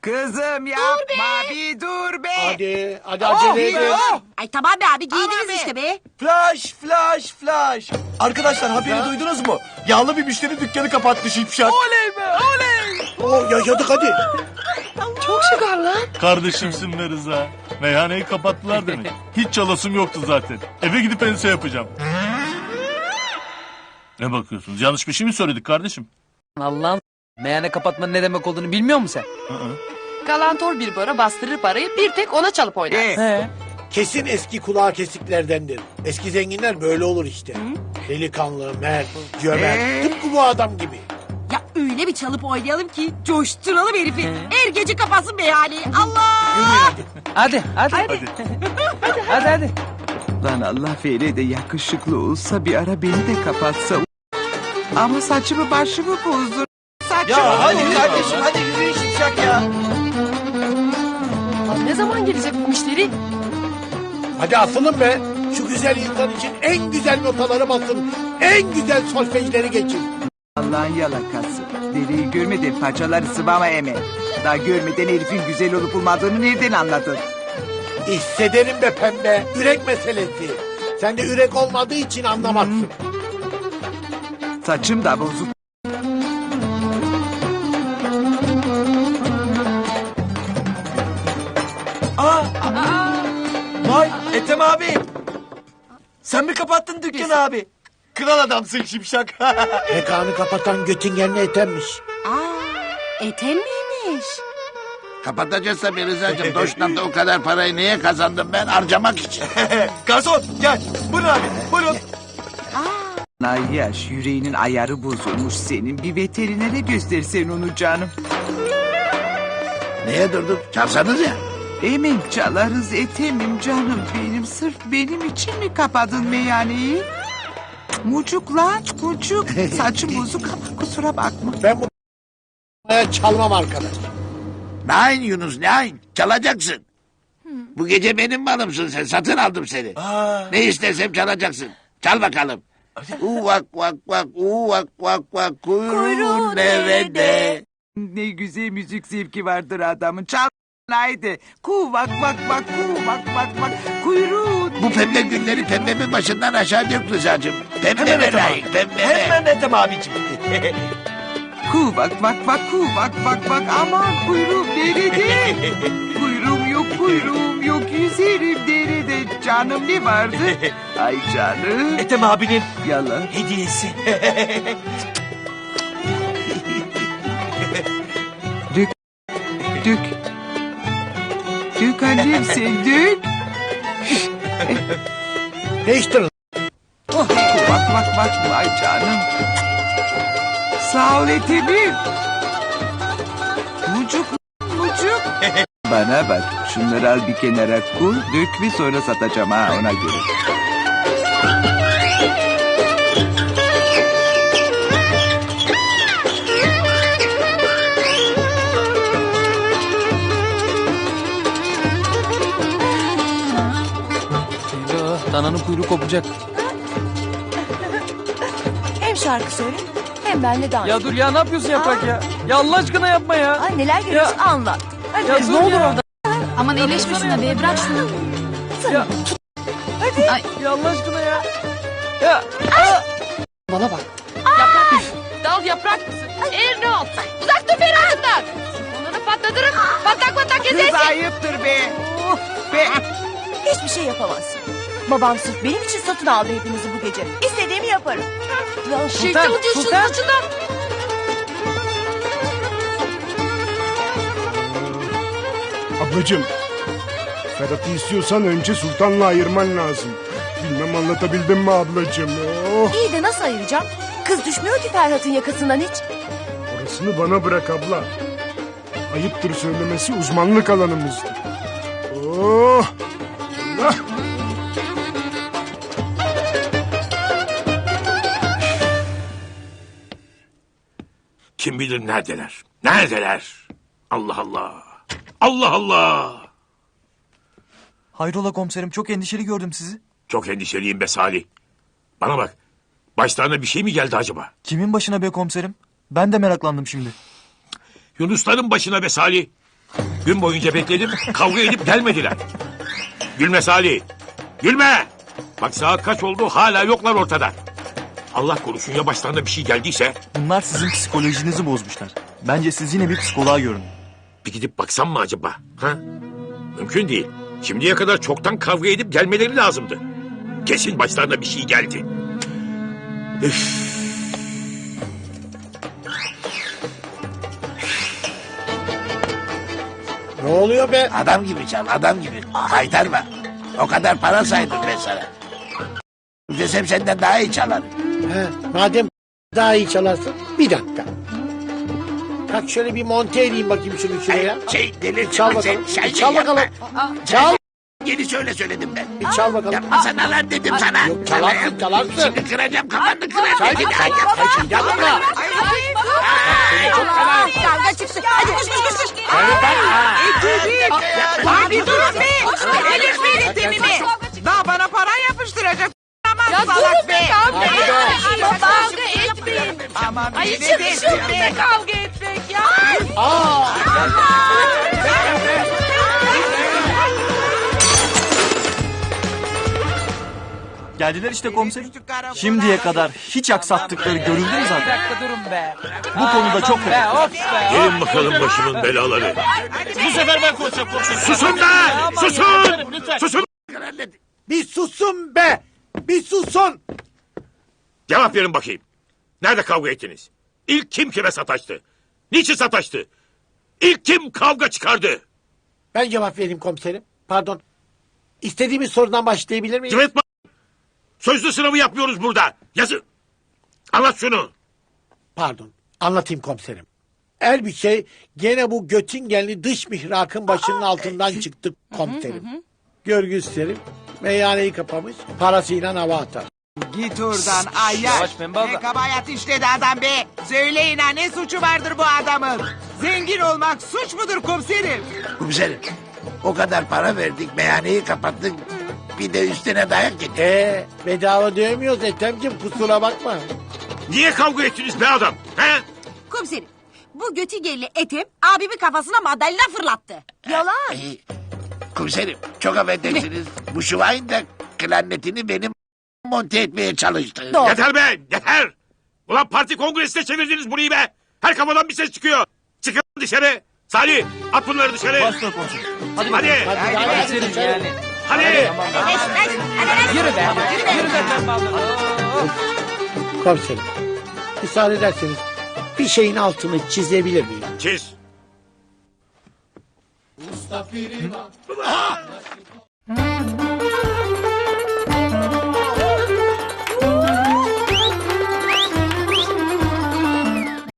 Kızım yapma bir dur be. Hadi, hadi acele edin. Ay tamam be abi giydiniz be. işte be. Flash, flash, flash. Arkadaşlar haberi duydunuz mu? Yağlı bir müşteri dükkanı kapattı şipşak. Oley be oley. Oo, yaşadık hadi. Kardeşimsin be Rıza. Meyhaneyi kapattılar demek. Hiç çalasım yoktu zaten. Eve gidip ense yapacağım. Ne bakıyorsunuz? Yanlış bir şey mi söyledik kardeşim? Allah'ım meyhane kapatmanın ne demek olduğunu bilmiyor musun sen? Galantor bir bara bastırır parayı bir tek ona çalıp oynar. He. Kesin eski kulağı kesiklerdendir. Eski zenginler böyle olur işte. Delikanlı, mert, cömert. Tıpkı bu adam gibi. Ya öyle bir çalıp oynayalım ki coşturalım herifi. Her gece kapatsın meyhaneyi. Allah! Hadi. Hadi hadi. Hadi. Hadi hadi. Lan Allah vere de yakışıklı olsa bir ara beni de kapatsa. Ama saçımı başımı bozdur. Saçımı Ya hadi kardeşim hadi yürüyün şipşak ya. Lan ne zaman gelecek bu müşteri? Hadi asılın be. Şu güzel insan için en güzel notaları basın. En güzel solfejleri geçin. Allah'ın yalakası. Deliği görmeden paçaları sıvama eme. Daha görmeden herifin güzel olup olmadığını nereden anladın? Hissederim be pembe. Ürek meselesi. Sende ürek olmadığı için anlamazsın. Saçım da bozuk. Ethem abi. Sen mi kapattın dükkanı abi? Kral adamsın şipşak. Mekanı kapatan Göttingenli etemmiş. Aa, etem miymiş? Kapatacağız tabii Rıza'cığım. Doşnamda o kadar parayı niye kazandım ben? Harcamak için. Garson gel. Buyurun abi buyurun. Ay yaş yüreğinin ayarı bozulmuş senin. Bir veterinere göstersen onu canım. Niye durduk? Çalsanız ya. Emin çalarız etemim canım benim. Sırf benim için mi kapadın meyhaneyi? Mucuk lan mucuk. Saçım bozuk ama kusura bakma. Ben bu çalmam arkadaş. Nein Yunus nein. Çalacaksın. Bu gece benim malımsın sen. Satın aldım seni. Aa, Ne istersem çalacaksın. Çal bakalım. Uvak vak vak uvak vak vak kuyruğun nerede? Ne güzel müzik zevki vardır adamın. Çal haydi. Ku bak bak bak ku bak bak bak. Kuyruğun. Bu pembe günleri pembemin başından aşağı dök Rıza'cığım. Pembe ve layık pembe. Hemen Ethem abicim. Ku bak bak bak ku bak bak bak. Aman kuyruğum nerede? kuyruğum yok kuyruğum yok. Yüzerim derede. Canım ne vardı? Ay canım. Ethem abinin Yalan. hediyesi. Dök. Sen dök. Değiştirin. Oh, bak bak bak vay canım. Sağ ol etemim. Mucuk mucuk. Bana bak şunları al bir kenara koy dök ve sonra satacağım ha ona göre. Dananın kuyruğu kopacak. Hem şarkı söyle hem benle dans. Ya dur ya ne yapıyorsun yaprak ya? Ya Allah aşkına yapma ya. Ay neler görüyorsun anlat. Hadi Ya ne dur olur ya. orada. Aman iyileşme şuna be bırak şunu. Ya. Ya Allah aşkına ya. Ya. Bana bak. Yaprak. Dal yaprak mısın? Ol. Uzak dur beni ağzından. Onları patlatırım. Patak patak Kız gezersin. ayıptır be. Be. Hiçbir şey yapamazsın. Babam sırf benim için satın aldı hepinizi bu gece. İstediğimi yaparım. Ya Şişti Sultan, ucuz Sultan. Ablacığım, Ferhat'ı istiyorsan önce Sultan'la ayırman lazım. Bilmem anlatabildim mi ablacığım? Oh, iyi de nasıl ayıracağım? Kız düşmüyor ki Ferhat'ın yakasından hiç. orasını bana bırak abla. Ayıptır söylemesi uzmanlık alanımızdır. Oh, Kim bilir neredeler? Neredeler? Allah Allah. Allah Allah. Hayrola komiserim çok endişeli gördüm sizi. Çok endişeliyim be Salih. Bana bak. Başlarına bir şey mi geldi acaba? Kimin başına be komiserim? Ben de meraklandım şimdi. Yunusların başına be Salih. Gün boyunca bekledim. Kavga edip gelmediler. Gülme Salih. Gülme. Bak saat kaç oldu hala yoklar ortada. Allah korusun ya başlarına bir şey geldiyse. Bunlar sizin psikolojinizi bozmuşlar. Bence siz yine bir psikoloğa görün. Bir gidip baksam mı acaba? Ha? Mümkün değil. Şimdiye kadar çoktan kavga edip gelmeleri lazımdı. Kesin başlarına bir şey geldi. Üf. Ne oluyor be? Adam gibi çal adam gibi. Kaytarma. O kadar para saydım ben sana. Desem senden daha iyi çalarım. He, madem daha iyi çalarsın bir dakika. Kalk şöyle bir monte edeyim bakayım şunu şuraya. Şey delirtme Çal sen. bakalım. Şey, Çal bakalım. Çal. Yeni söyle söyledim ben. Bir çal bakalım. Yapma sana lan dedim sana. Yok, çalarsın, çalarsın. Şimdi kıracağım kafanı kıracağım. Çay git. Çay git. Yapma. Kavga çıksın. Hadi koş koş koş. koş. Abi durun be. Delirtmeyin temimi. Daha bana para yapıştıracak. Ya durun be. Hadi be. Ay içim de düşüyor be kavga etmek ya. Aa. Geldiler işte komiserim. Şimdiye kadar hiç aksattıkları görüldü mü Bir zaten? dakika durun be. Bu konuda çok Be of be. Gelin bakalım başımın belaları. Bu sefer ben konuşacağım komiserim. Susun be! Susun! Susun! Bir susun be. Bir susun. Cevap verin bakayım. Nerede kavga ettiniz? İlk kim kime sataştı? Niçin sataştı? İlk kim kavga çıkardı? Ben cevap vereyim komiserim. Pardon. İstediğimiz sorudan başlayabilir miyim? Cıvıtma! Sözlü sınavı yapmıyoruz burada. Yazı. Anlat şunu. Pardon. Anlatayım komiserim. Bir şey gene bu Göttingenli dış mihrakın başının altından çıktı komiserim. Görgüslerim meyhaneyi kapamış parasıyla hava atar. Git oradan ayyaş. Yavaş Pembe abla. Ne kabahat işledi adam be. Söyleyin ha ne suçu vardır bu adamın. Zengin olmak suç mudur komiserim? Komiserim. O kadar para verdik meyhaneyi kapattık. Bir de üstüne dayak yedik. Ee, bedava dövmüyoruz Ethemciğim kusura bakma. Niye kavga ettiniz be adam? He? Komiserim. Bu Göttingenli Ethem abimin kafasına mandalina fırlattı. Yalan. Ay, komiserim çok affedersiniz. Bu şuvayin de klarnetini benim monte etmeye çalıştı. Doğru. Yeter be yeter. Ulan parti kongresine çevirdiniz burayı be. Her kafadan bir ses çıkıyor. Çıkın dışarı. Salih at bunları dışarı. Başla komiserim. Hadi. Hadi, hadi, hadi, yani. Hadi. Yürü be. Yürü be. Of. Komiserim. Müsaade ederseniz bir şeyin altını çizebilir miyim? Çiz.